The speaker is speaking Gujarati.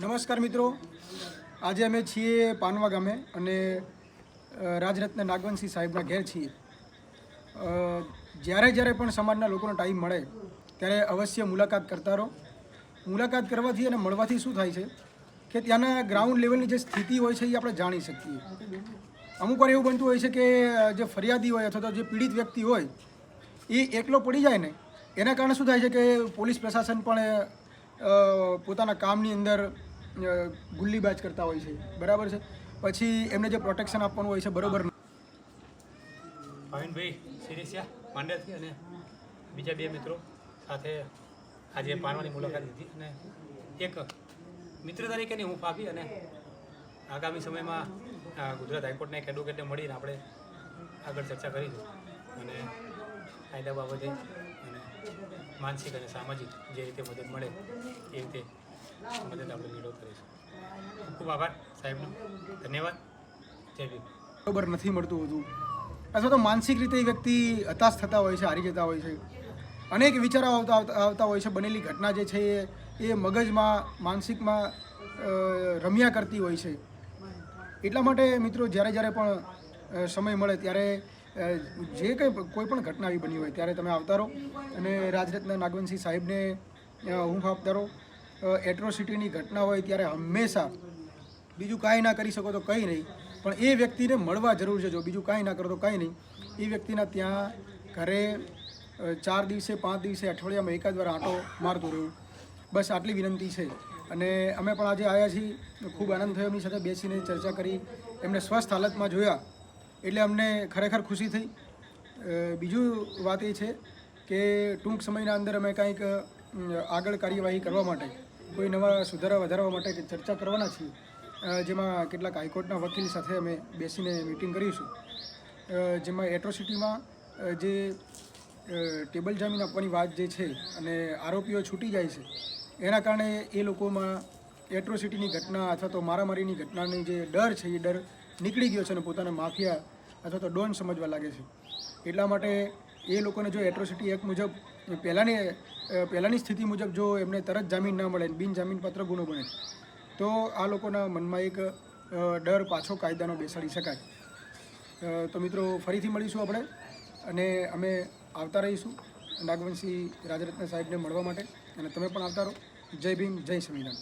નમસ્કાર મિત્રો. આજે અમે છીએ પાનવા ગામે અને રાજરત્ન નાગવંશી સાહેબના ઘેર છીએ. જ્યારે જ્યારે પણ સમાજના લોકોનો ટાઈમ મળે, ત્યારે અવશ્ય મુલાકાત કરતા રહો. મુલાકાત કરવાથી અને મળવાથી શું થાય છે કે ત્યાંના ગ્રાઉન્ડ લેવલની જે સ્થિતિ હોય છે એ આપણે જાણી શકીએ. અમુક વાર એવું બનતું હોય છે કે, જે ફરિયાદી હોય અથવા તો જે પીડિત વ્યક્તિ હોય, એ એકલો પડી જાય ને, એના કારણે શું થાય છે કે પોલીસ પ્રશાસન પણ પોતાના કામની અંદર ગુલ્લીબાજ કરતા હોય છે. બરાબર છે? પછી એમને જે પ્રોટેક્શન આપવાનું હોય છે, બરોબર ભાવિનભાઈ, સિરેસિયા માંડેરથી અને બીજા બે મિત્રો સાથે આજે પાનવાની મુલાકાત લીધી અને એક મિત્ર તરીકેની હું આપી અને આગામી સમયમાં ગુજરાત હાઈકોર્ટના એક એડવોકેટને મળીને આપણે આગળ ચર્ચા કરીશું. અને કાયદા બાબતે અને માનસિક અને સામાજિક જે રીતે મદદ મળે એ રીતે મદદ બરોબર નથી મળતું હતું અથવા તો માનસિક રીતે વ્યક્તિ હતાશ થતા હોય છે, હારી જતા હોય છે. અનેક વિચારો આવતા આવતા હોય છે, બનેલી ઘટના જે છે એ મગજમાં, માનસિકમાં રમ્યા કરતી હોય છે. એટલા માટે મિત્રો જ્યારે જ્યારે પણ સમય મળે ત્યારે જે કંઈ કોઈ પણ ઘટના આવી બની હોય ત્યારે તમે આવતા રહો. અને રાજરત્ન નાગવંશી સાહેબને હું આવતા રહો. એટ્રોસિટીની ઘટના હોય ત્યારે હંમેશા બીજું કાંઈ ના કરી શકો તો કંઈ નહીં. પણ એ વ્યક્તિને મળવા જરૂર છે જો બીજું કાંઈ ના કરો તો કાંઈ નહીં. એ વ્યક્તિના ત્યાં ઘરે ચાર દિવસે, પાંચ દિવસે અઠવાડિયામાં એકાદ વાર આંટો મારતું રહ્યું. બસ આટલી વિનંતી છે. અને અમે પણ આજે આવ્યા છીએ. ખૂબ આનંદ થયો એમની સાથે બેસીને ચર્ચા કરી. એમને સ્વસ્થ હાલતમાં જોયા. એટલે અમને ખરેખર ખુશી થઈ. બીજું વાત એ છે કે ટૂંક સમયના અંદર અમે કાંઈક આગળ કાર્યવાહી કરવા માટે કોઈ નવા સુધારા વધારવા માટે ચર્ચા કરવાના છીએ જેમાં કેટલાક હાઈકોર્ટના વકીલ સાથે અમે બેસીને મિટિંગ કરીશું. જેમાં એટ્રોસિટીમાં જે ટેબલ જામીન આપવાની વાત જે છે અને આરોપીઓ છૂટી જાય છે, એના કારણે એ લોકોમાં એટ્રોસિટીની ઘટના અથવા તો મારામારીની ઘટનાની જે ડર છે, એ ડર નીકળી ગયો છે અને પોતાને માફિયા અથવા તો ડોન સમજવા લાગે છે. એટલા માટે એ લોકોને જો એટ્રોસિટી એક્ટ મુજબ, પહેલાંની પહેલાંની સ્થિતિ મુજબ જો એમને તરત જામીન ના મળે, બિન જામીનપાત્ર ગુનો બને તો આ લોકોના મનમાં એક ડર પાછો કાયદાનો બેસાડી શકાય. તો મિત્રો ફરીથી મળીશું આપણે અને અમે આવતા રહીશું નાગવંશી રાજરત્ન સાહેબને મળવા માટે. અને તમે પણ આવતા રહો. જય ભીમ, જય સંવિધાન